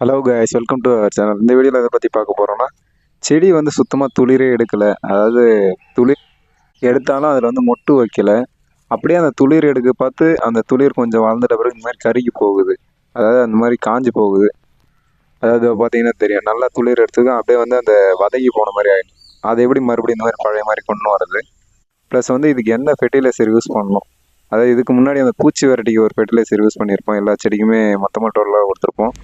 Hello guys welcome to our channel இந்த வீடியோவில் எதை பற்றி பார்க்க போகிறோம்னா செடி வந்து சுத்தமாக துளிரே எடுக்கலை. அதாவது துளிர் எடுத்தாலும் அதில் வந்து மொட்டு வைக்கலை. அப்படியே அந்த துளிர் எடுக்க பார்த்து அந்த துளிர் கொஞ்சம் வளர்ந்துட்ட பிறகு இந்த மாதிரி கருகி போகுது. அதாவது அந்த மாதிரி காஞ்சி போகுது. அதாவது பார்த்தீங்கன்னா தெரியும். நல்லா துளிர் எடுத்துக்கும் அப்படியே வந்து அந்த வதங்கி போன மாதிரி ஆகிடும் அதை எப்படி மறுபடியும் இந்த மாதிரி பழைய மாதிரி கொண்டு வரது ப்ளஸ் வந்து இதுக்கு என்ன ஃபெர்டிலைசர் யூஸ் பண்ணணும்? அதாவது இதுக்கு முன்னாடி அந்த பூச்சி வெரைட்டிக்கு ஒரு ஃபெர்டிலைசர் யூஸ் பண்ணியிருப்போம். எல்லா செடிக்குமே மொத்தமாக டோலாக கொடுத்துருப்போம்.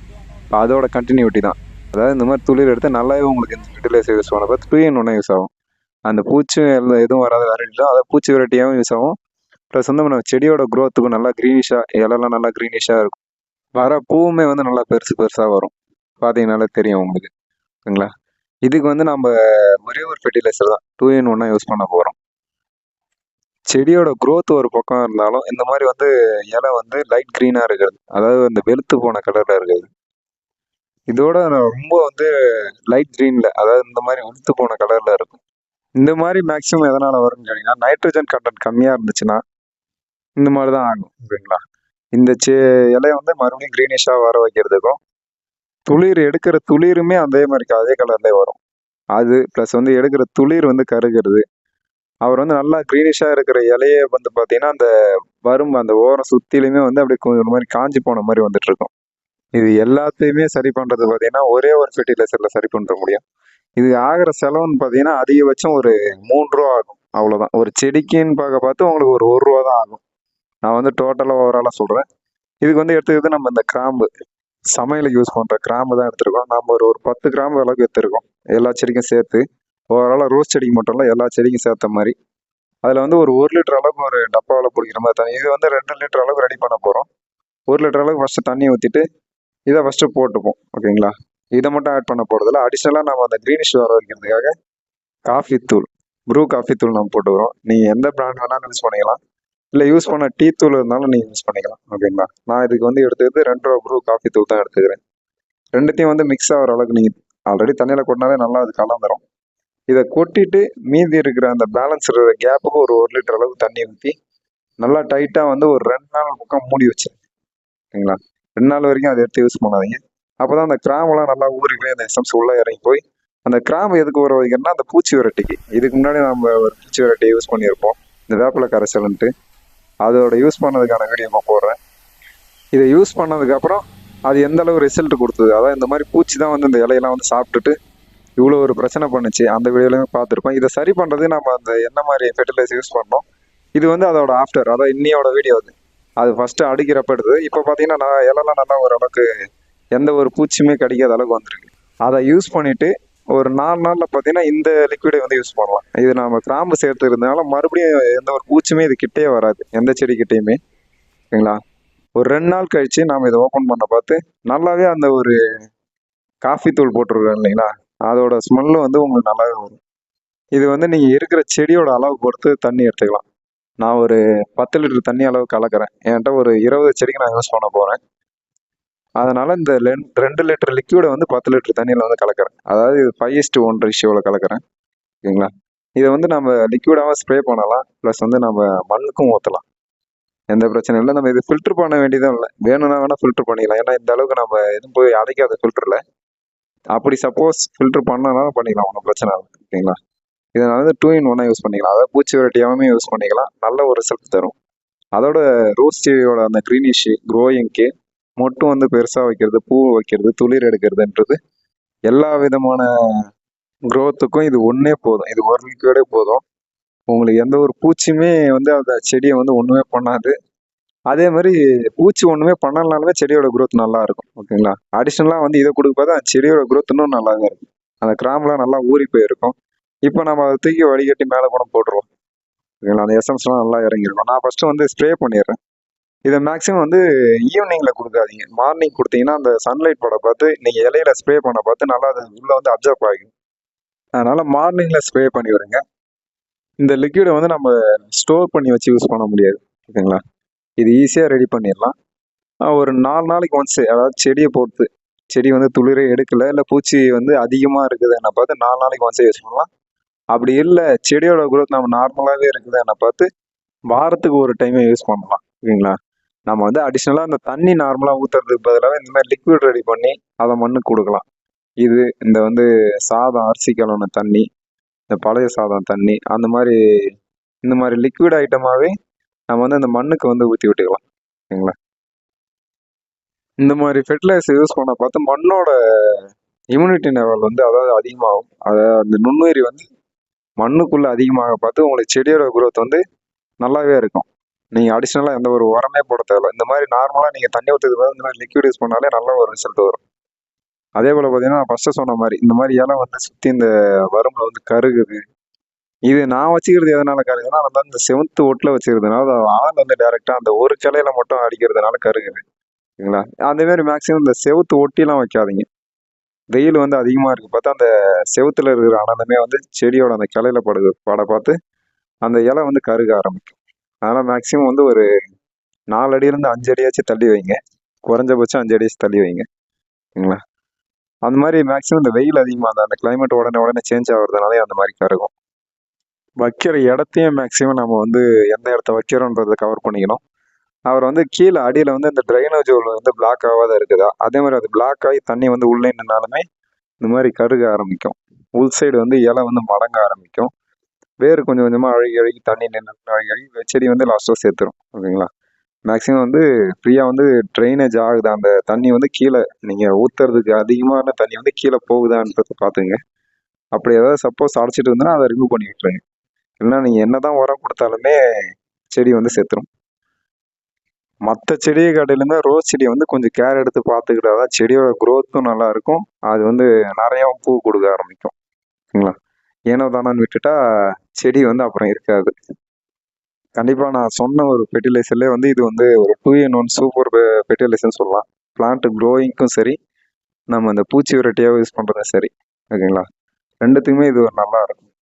அதோட கண்டினியூட்டி தான். அதாவது இந்த மாதிரி துளிர் எடுத்து நல்லாவே உங்களுக்கு இந்த ஃபெர்டிலைசர் யூஸ் பண்ண பார்த்து டூ இன் ஒன்றா யூஸ் ஆகும். அந்த பூச்சி எல்லாம் எதுவும் வராத வெரைட்டிலும் அதை பூச்சி வெரைட்டியாகவும் யூஸ் ஆகும். ப்ளஸ் வந்து நம்ம செடியோட க்ரோத்துக்கும் நல்லா க்ரீனிஷாக இலெல்லாம் நல்லா க்ரீனிஷாக இருக்கும். வர பூவுமே வந்து நல்லா பெருசு பெருசாக வரும். பார்த்தீங்கனாலே தெரியும் உங்களுக்கு. ஓகேங்களா இதுக்கு வந்து நம்ம ஒரே ஒரு ஃபெர்டிலைசர் தான். டூ இன் ஒன்றா யூஸ் பண்ண போகிறோம் செடியோட க்ரோத் ஒரு பக்கம் இருந்தாலும் இந்த மாதிரி வந்து இலை வந்து லைட் க்ரீனாக இருக்கிறது. அதாவது இந்த வெளுத்து போன கலரில் இருக்கிறது. இதோட நான் ரொம்ப வந்து லைட் க்ரீனில் அதாவது இந்த மாதிரி உளுத்து போன கலரில் இருக்கும். இந்த மாதிரி மேக்ஸிமம் எதனால் வரும்னு கேட்டிங்கன்னா நைட்ரஜன் கண்டென்ட் கம்மியாக இருந்துச்சுன்னா இந்த மாதிரி தான் ஆகும் ஓகேங்களா இந்த செ இலையை வந்து மறுபடியும் க்ரீனிஷாக வர வைக்கிறதுக்கும் துளிர் எடுக்கிற துளிருமே அதே மாதிரி அதே கலர்லேயே வரும். அது ப்ளஸ் வந்து எடுக்கிற துளிர் வந்து கருகிறது. அவர் வந்து நல்லா க்ரீனிஷாக இருக்கிற இலையை வந்து பார்த்தீங்கன்னா அந்த வரும் அந்த ஓரம் சுற்றிலையுமே வந்து அப்படியே கொஞ்சம் ஒரு மாதிரி காஞ்சி போன மாதிரி வந்துட்டு இருக்கும். இது எல்லாத்தையுமே சரி பண்ணுறது பார்த்தீங்கன்னா ஒரே ஒரு ஃபெர்டிலைசரில் சரி பண்ணுற முடியும். இது ஆகிற செலவுன்னு பார்த்தீங்கன்னா அதிகபட்சம் ஒரு மூணு ரூபா ஆகும். அவ்வளோதான் ஒரு செடிக்குன்னு பார்க்க பார்த்து உங்களுக்கு ஒரு ஒரு ரூபா தான் ஆகும். நான் வந்து டோட்டலாக ஓவராலாக சொல்கிறேன் இதுக்கு வந்து எடுத்துக்கிறது நம்ம இந்த கிராம்பு. சமையலுக்கு யூஸ் பண்ணுற கிராம்பு தான் எடுத்துருக்கோம். நம்ம ஒரு ஒரு பத்து கிராம்பு அளவுக்கு எடுத்துருக்கோம். எல்லா செடிக்கும் சேர்த்து. ஓவராலாக ரோஸ் செடிக்கு மட்டும் இல்லை எல்லா செடிக்கும் சேர்த்த மாதிரி. அதில் வந்து ஒரு ஒரு லிட்டர் அளவுக்கு ஒரு டப்பாவில் பிடிக்கிற மாதிரி தண்ணி. இது வந்து ரெண்டு லிட்டர் அளவுக்கு ரெடி பண்ண போகிறோம் ஒரு லிட்டர் அளவுக்கு ஃபஸ்ட்டு தண்ணி ஊற்றிட்டு இதை ஃபஸ்ட்டு போட்டுப்போம். ஓகேங்களா? இதை மட்டும் ஆட் பண்ண போகிறதில்ல அடிஷ்னலாக நம்ம அந்த க்ரீனிஷ் வர வைக்கிறதுக்காக காஃபி தூள் ப்ரூ காஃபி தூள் நம்ம போட்டுக்கிறோம் நீங்கள் எந்த ப்ராண்ட் வேணாலும் யூஸ் பண்ணிக்கலாம். இல்லை யூஸ் பண்ண டீ தூள் இருந்தாலும் நீங்கள் யூஸ் பண்ணிக்கலாம். ஓகேங்களா? நான் இதுக்கு வந்து எடுத்துக்கிறது ரெண்டு ரூபா ப்ரூ காஃபி தூள் தான் எடுத்துக்கிறேன். ரெண்டுத்தையும் வந்து மிக்ஸ் ஆகிற அளவுக்கு நீங்கள் ஆல்ரெடி தண்ணியில் கொட்டினாலே நல்லா அது கலந்துரும் இதை கொட்டிட்டு மீதி இருக்கிற அந்த பேலன்ஸ் இருக்கிற கேப்புக்கு ஒரு ஒரு லிட்டர் அளவுக்கு தண்ணி ஊற்றி நல்லா டைட்டாக வந்து ஒரு ரெண்டு நாள் பக்கம் மூடி வச்சு ஓகேங்களா? ரெண்டு நாள் வரைக்கும் அதை எடுத்து யூஸ் பண்ணாதீங்க. அப்போ தான் அந்த கிராமெல்லாம் நல்லா ஊறி போய் அந்த எசம்ஸ் உள்ளே இறங்கி போய் அந்த கிராம் எதுக்கு வர வைக்கிறேன்னா அந்த பூச்சி விரட்டிக்கு. இதுக்கு முன்னாடி நம்ம ஒரு பூச்சி வெரைட்டி யூஸ் பண்ணியிருப்போம். இந்த வேப்பில கரைசல்ன்ட்டு. அதோட யூஸ் பண்ணதுக்கான வீடியோ நான் போடுறேன். இதை யூஸ் பண்ணதுக்கப்புறம் அது எந்த அளவு ரிசல்ட் கொடுத்தது? அதான் இந்த மாதிரி பூச்சி தான் வந்து இந்த இலையெல்லாம் வந்து சாப்பிட்டுட்டு இவ்வளோ ஒரு பிரச்சனை பண்ணுச்சு. அந்த வீடியோலையுமே பார்த்துருப்போம். இதை சரி பண்ணுறது நம்ம அந்த என்ன மாதிரி ஃபெர்டிலைசர் யூஸ் பண்ணோம். இது வந்து அதோட ஆஃப்டர் அதான் இன்னியோட வீடியோ அது. அது ஃபஸ்ட்டு அடிக்கிறப்ப எடுத்தது. இப்போ பார்த்தீங்கன்னா நான் இலெல்லாம் நல்லா ஓரளவுக்கு எந்த ஒரு பூச்சியுமே கடிக்காத அளவுக்கு வந்திருக்கு. அதை யூஸ் பண்ணிவிட்டு ஒரு நாலு நாளில் பார்த்தீங்கன்னா இந்த லிக்விடை வந்து யூஸ் பண்ணலாம். இது நம்ம கிராம்பு சேர்த்துருந்தனால மறுபடியும் எந்த ஒரு பூச்சியுமே இது கிட்டே வராது. எந்த செடி கிட்டேயுமே. ஓகேங்களா ஒரு ரெண்டு நாள் கழித்து நாம் இதை ஓப்பன் பண்ண பார்த்து நல்லாவே அந்த ஒரு காஃபி தூள் போட்டிருக்கோம் இல்லைங்களா? அதோட ஸ்மெல்லும் வந்து உங்களுக்கு நல்லாவே வரும். இது வந்து நீங்கள் இருக்கிற செடியோட அளவு பொறுத்து தண்ணி எடுத்துக்கலாம். நான் ஒரு பத்து லிட்டர் தண்ணி அளவு கலக்கிறேன். என்கிட்ட ஒரு இருபது செடிக்கு நான் யூஸ் பண்ண போகிறேன் அதனால் இந்த லென் ரெண்டு லிட்டர் லிக்யூடை வந்து பத்து லிட்டர் தண்ணியில் வந்து கலக்கிறேன். அதாவது இது ஃபைவ் இஸ்ட் ஒன் ரேஷியோவில் கலக்கிறேன். ஓகேங்களா? இதை வந்து நம்ம லிக்விடாகவும் ஸ்ப்ரே பண்ணலாம். ப்ளஸ் வந்து நம்ம மண்ணுக்கும் ஊற்றலாம் எந்த பிரச்சனையும் இல்லை. நம்ம இது ஃபில்டர் பண்ண வேண்டியதும் இல்லை. வேணும்னா வேணால் ஃபில்டர் பண்ணிக்கலாம். ஏன்னா இந்த அளவுக்கு நம்ம எதுவும் போய் அடைக்காத ஃபில்டரில் அப்படி சப்போஸ் ஃபில்டர் பண்ணனாலும் பண்ணிக்கலாம். ஒன்றும் பிரச்சனை இல்லை. ஓகேங்களா? இதனால் வந்து டூ இன் ஒன்னாக யூஸ் பண்ணிக்கலாம். அதாவது பூச்சி வெரைட்டியாகவுமே யூஸ் பண்ணிக்கலாம். நல்ல ஒரு ரிசல்ட் தரும். அதோட ரோஸ் செடியோட அந்த க்ரீனிஷ் க்ரோயிங்க்கு மொட்டும் வந்து பெருசாக வைக்கிறது பூ வைக்கிறது துளிர் எடுக்கிறதுன்றது எல்லா விதமான க்ரோத்துக்கும் இது ஒன்றே போதும். இது ஒரு லிக்விடே போதும். உங்களுக்கு எந்த ஒரு பூச்சியுமே வந்து அந்த செடியை வந்து ஒன்றுமே பண்ணாது. அதே மாதிரி பூச்சி ஒன்றுமே பண்ணலனாலுமே செடியோட குரோத் நல்லா இருக்கும். ஓகேங்களா? அடிஷ்னலாக வந்து இதை கொடுக்க பார்த்தா அந்த செடியோட growth இன்னும் நல்லாவே இருக்கும். அந்த கிராம்லாம் நல்லா ஊறி போயிருக்கும். இப்போ நம்ம அதை தூக்கி வடிகட்டி மேலே கூட போட்டுருவோம். ஓகேங்களா அந்த எசன்ஸ்லாம் நல்லா இறங்கிருக்கும். நான் ஃபஸ்ட்டு வந்து ஸ்ப்ரே பண்ணிடுறேன். இதை மேக்ஸிமம் வந்து ஈவினிங்கில் கொடுக்காதீங்க. மார்னிங் கொடுத்தீங்கன்னா அந்த சன்லைட் பட பார்த்து நீங்கள் இலையில ஸ்ப்ரே பண்ண பார்த்து நல்லா அது உள்ளே வந்து அப்சர்வ் ஆகும் அதனால் மார்னிங்கில் ஸ்ப்ரே பண்ணி விடுங்க. இந்த லிக்விடை வந்து நம்ம ஸ்டோர் பண்ணி வச்சு யூஸ் பண்ண முடியாது. ஓகேங்களா இது ஈஸியாக ரெடி பண்ணிடலாம். ஒரு நாலு நாளைக்கு ஒன்ஸ் அதாவது செடியை பொறுத்து செடி வந்து துளிரே எடுக்கலை இல்லை பூச்சி வந்து அதிகமாக இருக்குதுன்னு பார்த்து நாலு நாளைக்கு ஒன்ஸே யூஸ் பண்ணலாம். அப்படி இல்லை செடியோட குரோத் நம்ம நார்மலாகவே இருக்குது என்னை பார்த்து வாரத்துக்கு ஒரு டைமே யூஸ் பண்ணலாம் ஓகேங்களா நம்ம வந்து அடிஷ்னலாக அந்த தண்ணி நார்மலாக ஊற்றுறதுக்கு பதிலாக இந்த மாதிரி லிக்விட் ரெடி பண்ணி அதை மண்ணுக்கு கொடுக்கலாம். இது இந்த வந்து சாதம் அரிசி கலந்த தண்ணி இந்த பழைய சாதம் தண்ணி அந்த மாதிரி இந்த மாதிரி லிக்விட் ஐட்டமாகவே நம்ம வந்து அந்த மண்ணுக்கு வந்து ஊற்றி விட்டுக்கலாம் ஓகேங்களா இந்த மாதிரி ஃபெர்டிலைசர் யூஸ் பண்ண பார்த்து மண்ணோட இம்யூனிட்டி லெவல் வந்து அதாவது அதிகமாகும். அதாவது அந்த நுண்ணுயிரி வந்து மண்ணுக்குள்ளே அதிகமாக பார்த்து உங்களுக்கு செடியோட குரோத் வந்து நல்லாவே இருக்கும். நீங்கள் அடிஷ்னலாக எந்த ஒரு உரமே போட தேவையில்ல. இந்த மாதிரி நார்மலாக நீங்கள் தண்ணி ஊற்றுறது பதிலா இந்த மாதிரி லிக்விட் யூஸ் பண்ணாலே நல்ல ஒரு ரிசல்ட் வரும். அதே போல் பார்த்தீங்கன்னா நான் ஃபஸ்ட்டு சொன்ன மாதிரி இந்த மாதிரி இலை வந்து சுற்றி இந்த வரும்பில் வந்து கருகுது. இது நான் வச்சுக்கிறது எதனால கருகுதுன்னா நம்ம இந்த செவன்த்து ஒட்டில் வச்சுக்கிறதுனால ஆள் வந்து டேரெக்டாக அந்த ஒரு கிளையில மட்டும் அடிக்கிறதுனால கருகுது. சரிங்களா? அதேமாரி மேக்ஸிமம் இந்த செவுத்து ஒட்டிலாம் வைக்காதீங்க. வெயில் வந்து அதிகமாக இருக்குது பார்த்தா அந்த செவுத்துல இருக்கிற ஆனந்தமே வந்து செடியோட அந்த கிளையில படு பட பார்த்து அந்த இலை வந்து கருக ஆரம்பிக்கும். அதனால் மேக்ஸிமம் வந்து ஒரு நாலு அடியிலேருந்து அஞ்சு அடியாச்சும் தள்ளி வைங்க. குறைஞ்சபட்சம் அஞ்சு அடியாச்சும் தள்ளி வைங்க. சரிங்களா? அந்த மாதிரி மேக்ஸிமம் இந்த வெயில் அதிகமாக அந்த அந்த கிளைமேட் உடனே உடனே சேஞ்ச் ஆகுறதுனாலே அந்த மாதிரி கருகும். வைக்கிற இடத்தையும் மேக்ஸிமம் நம்ம வந்து எந்த இடத்த வைக்கிறோன்றதை கவர் பண்ணிக்கணும். அவர் வந்து கீழே அடியில் வந்து இந்த ட்ரைனேஜ் வந்து பிளாக் ஆகாத இருக்குதா? அதே மாதிரி அது பிளாக் ஆகி தண்ணி வந்து உள்ளே நின்னாலுமே இந்த மாதிரி கருக ஆரம்பிக்கும். உள் சைடு வந்து இலை வந்து மடங்க ஆரம்பிக்கும். வேறு கொஞ்சம் கொஞ்சமாக அழுகி அழுகி தண்ணி நின்று அழுகி அழுகி செடி வந்து லாஸ்ட்டாக சேர்த்துரும். ஓகேங்களா? மேக்ஸிமம் வந்து ஃப்ரீயாக வந்து ட்ரைனேஜ் ஆகுது? அந்த தண்ணி வந்து கீழே நீங்கள் ஊற்றுறதுக்கு அதிகமான தண்ணி வந்து கீழே போகுதான்றத பார்த்துங்க அப்படி ஏதாவது சப்போஸ் அடைச்சிட்டு இருந்தோன்னா அதை ரிமூவ் பண்ணி விட்டுருங்க இல்லைன்னா நீங்கள் என்ன தான் உரம் கொடுத்தாலுமே செடி வந்து செத்துரும். மற்ற செடியை காட்டிலுமே ரோஸ் செடியை வந்து கொஞ்சம் கேர் எடுத்து பார்த்துக்கிட்டா தான் செடியோட க்ரோத்தும் நல்லாயிருக்கும் அது வந்து நிறையா பூ கொடுக்க ஆரம்பிக்கும். ஓகேங்களா ஏனோ தானான்னு விட்டுட்டா செடி வந்து அப்புறம் இருக்காது. கண்டிப்பாக நான் சொன்ன ஒரு ஃபெர்டிலைசர்லேயே வந்து இது வந்து ஒரு டூ இன் ஒன் சூப்பர் ஃபெர்டிலைசர்னு சொல்லலாம். பிளான்ட் க்ரோயிங்க்கும் சரி நம்ம இந்த பூச்சி வெரைட்டியாக யூஸ் பண்ணுறதும் சரி. ஓகேங்களா? ரெண்டுத்துக்குமே இது ஒரு நல்லா இருக்கும்.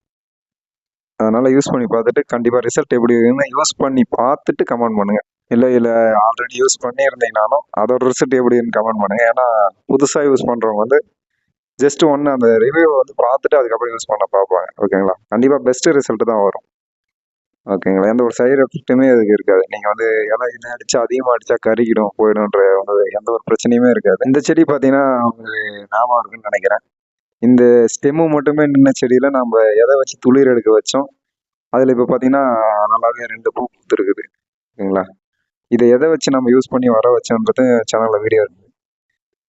அதனால் யூஸ் பண்ணி பார்த்துட்டு கண்டிப்பாக ரிசல்ட் எப்படி இருக்குன்னு யூஸ் பண்ணி பார்த்துட்டு கமெண்ட் பண்ணுங்கள் இல்லை இல்லை ஆல்ரெடி யூஸ் பண்ணியிருந்தீங்கனாலும் அதோட ரிசல்ட் எப்படின்னு கமெண்ட் பண்ணுங்கள் ஏன்னா புதுசாக யூஸ் பண்ணுறவங்க வந்து ஜஸ்ட் ஒன்று அந்த ரிவ்யூவை வந்து பார்த்துட்டு அதுக்கப்புறம் யூஸ் பண்ண பார்ப்பாங்க. ஓகேங்களா கண்டிப்பாக பெஸ்ட் ரிசல்ட் தான் வரும். ஓகேங்களா எந்த ஒரு சைடு எஃபெக்ட்டுமே அதுக்கு இருக்காது. நீங்கள் வந்து இலை இது அடித்தா அதிகமாக அடித்தா கருகிடும் போயிடும்ன்ற ஒரு எந்த ஒரு பிரச்சனையுமே இருக்காது. இந்த செடி பார்த்தீங்கன்னா உங்களுக்கு ஞாபகம் இருக்குன்னு நினைக்கிறேன். இந்த ஸ்டெம்மு மட்டுமே நின்ன செடியில் நம்ம எதை வச்சு துளிர் எடுக்க வச்சோம்? அதில் இப்போ பார்த்தீங்கன்னா நல்லாவே ரெண்டு பூ பூத்துருக்குது. ஓகேங்களா இதை எதை வச்சு நம்ம யூஸ் பண்ணி வர வச்சோன்றது சேனலில் வீடியோ இருக்குது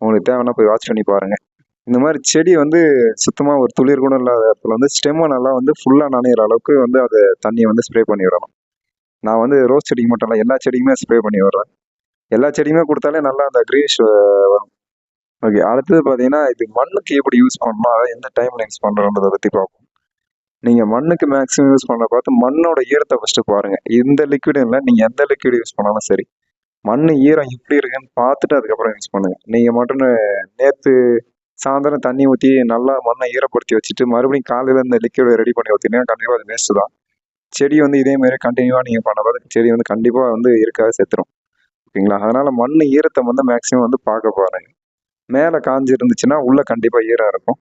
உங்களுக்கு தேவைன்னா போய் வாட்ச் பண்ணி பாருங்கள் இந்த மாதிரி செடி வந்து சுத்தமாக ஒரு துளிர் கூட இல்லாத இடத்துல வந்து ஸ்டெம்மை நல்லா வந்து ஃபுல்லாக நனையிற அளவுக்கு வந்து அதை தண்ணியை வந்து ஸ்ப்ரே பண்ணி விடணும். நான் வந்து ரோஸ் செடிக்கு மட்டும் இல்லை எல்லா செடிக்குமே ஸ்ப்ரே பண்ணி விடுறேன். எல்லா செடியுமே கொடுத்தாலே நல்லா அந்த க்ரீனிஷ் வரும். ஓகே அடுத்தது பார்த்தீங்கன்னா இது மண்ணுக்கு எப்படி யூஸ் பண்ணணும் அதை எந்த டைமில் யூஸ் பண்ணுறோன்றதை பற்றி பார்ப்போம். நீங்கள் மண்ணுக்கு மேக்ஸிமம் யூஸ் பண்ண பார்த்து மண்ணோட ஈரத்தை ஃபஸ்ட்டு பாருங்கள் இந்த லிக்விட் இல்லை நீங்கள் எந்த லிக்விட் யூஸ் பண்ணாலும் சரி. மண் ஈரம் எப்படி இருக்குன்னு பார்த்துட்டு அதுக்கப்புறம் யூஸ் பண்ணுங்கள் நீங்கள் மட்டும் நேற்று சாயந்தரம் தண்ணி ஊற்றி நல்லா மண்ணை ஈரப்படுத்தி வச்சுட்டு மறுபடியும் காலையில் இந்த லிக்விட் ரெடி பண்ணி ஊற்றினீங்கன்னா கண்டிப்பாக அது வேஸ்ட்டு தான். செடி வந்து இதே மாதிரி கண்டினியூவாக நீங்கள் பண்ண பார்த்து செடி வந்து கண்டிப்பாக வந்து இருக்காது செத்துரும். ஓகேங்களா? அதனால் மண் ஈரத்தை வந்து மேக்ஸிமம் வந்து பார்க்க பாருங்கள் மேலே காஞ்சி இருந்துச்சுன்னா உள்ளே கண்டிப்பாக ஈரம் இருக்கும்.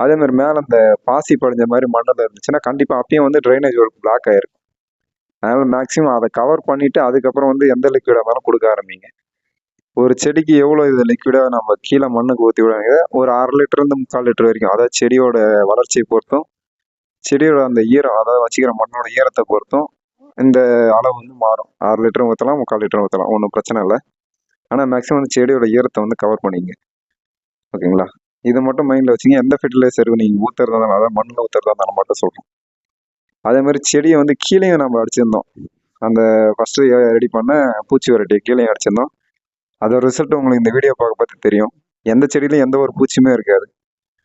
அதே மாதிரி மேலே அந்த பாசி படிஞ்ச மாதிரி மண்ணில் இருந்துச்சுன்னா கண்டிப்பாக அப்பயும் வந்து ட்ரைனேஜ் ஒர்க் பிளாக் ஆயிருக்கும் அதனால் மேக்ஸிமம் அதை கவர் பண்ணிவிட்டு அதுக்கப்புறம் வந்து எந்த லிக்விடாக இருந்தாலும் கொடுக்க ஆரம்பிங்க. ஒரு செடிக்கு எவ்வளோ இது லிக்விடாக நம்ம கீழே மண்ணுக்கு ஊற்றி விடாங்க ஒரு அரை லிட்டர்லேருந்து முக்கால் லிட்டர் வரைக்கும் அதாவது செடியோட வளர்ச்சியை பொறுத்தும் செடியோட அந்த ஈரம் அதாவது வச்சுக்கிற மண்ணோட ஈரத்தை பொறுத்தும் இந்த அளவு வந்து மாறும். அரை லிட்டரும் ஊற்றலாம் முக்கால் லிட்டர் ஊற்றலாம் ஒன்றும் பிரச்சனை இல்லை. ஆனால் மேக்ஸிமம் வந்து செடியோட ஈரத்தை வந்து கவர் பண்ணிங்க. ஓகேங்களா? இதை மட்டும் மைண்டில் வச்சுங்க எந்த ஃபெர்டிலைசர் நீங்கள் ஊற்றுறதா இருந்தாலும் அதாவது மண்ணில் ஊற்றுறதா இருந்தாலும் மட்டும் சொல்கிறோம் அதே மாதிரி செடியை வந்து கீழேயும் நம்ம அடிச்சிருந்தோம். அந்த ஃபஸ்ட்டு ரெடி பண்ண பூச்சி வெரைட்டி கீழேயும் அடிச்சிருந்தோம். அதோட ரிசல்ட் உங்களுக்கு இந்த வீடியோ பார்க்க பார்த்து தெரியும். எந்த செடியிலையும் எந்த ஒரு பூச்சியுமே இருக்காது.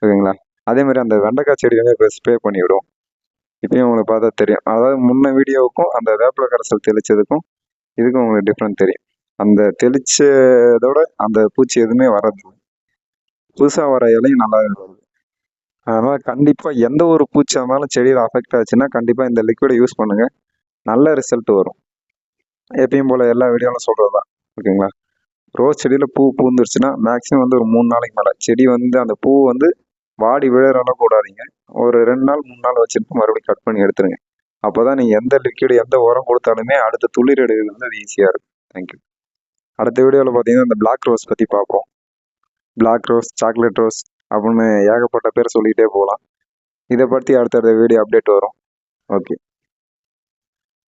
ஓகேங்களா அதே மாதிரி அந்த வெண்டைக்காய் செடியுமே இப்போ ஸ்ப்ரே பண்ணிவிடும். இப்பயும் உங்களுக்கு பார்த்தா தெரியும். அதாவது முன்ன வீடியோவுக்கும் அந்த வேப்பில கரைசல் தெளிச்சதுக்கும் இதுக்கும் உங்களுக்கு டிஃப்ரெண்ட் தெரியும். அந்த தெளிச்சதோட அந்த பூச்சி எதுவுமே வராது புதுசாக வர இலையும் நல்லா வருது. அதனால் கண்டிப்பாக எந்த ஒரு பூச்சி இருந்தாலும் செடியில் அஃபெக்ட் ஆச்சுன்னா கண்டிப்பாக இந்த லிக்விடை யூஸ் பண்ணுங்கள் நல்ல ரிசல்ட் வரும். எப்பயும் போல் எல்லா வீடியோவிலும் சொல்கிறது தான் ஓகேங்களா? ரோஸ் செடியில் பூ பூந்துருச்சுன்னா மேக்ஸிமம் வந்து ஒரு மூணு நாளைக்கு மேலே. செடி வந்து அந்த பூ வந்து வாடி விழுற அளவு விடாதீங்க. ஒரு ரெண்டு நாள் மூணு நாள் வச்சுட்டு மறுபடியும் கட் பண்ணி எடுத்துருங்க. அப்போ தான் நீங்கள் எந்த லிக்விடு எந்த உரம் கொடுத்தாலுமே அடுத்த துளிர் எடுக்கிறது வந்து அது ஈஸியாக இருக்கும். தேங்க்யூ அடுத்த வீடியோவில் பார்த்தீங்கன்னா இந்த பிளாக் ரோஸ் பற்றி பார்ப்போம். பிளாக் ரோஸ் சாக்லேட் ரோஸ் அப்படின்னு ஏகப்பட்ட பேர் சொல்லிகிட்டே போகலாம். இதை பற்றி அடுத்தடுத்த வீடியோ அப்டேட் வரும். ஓகே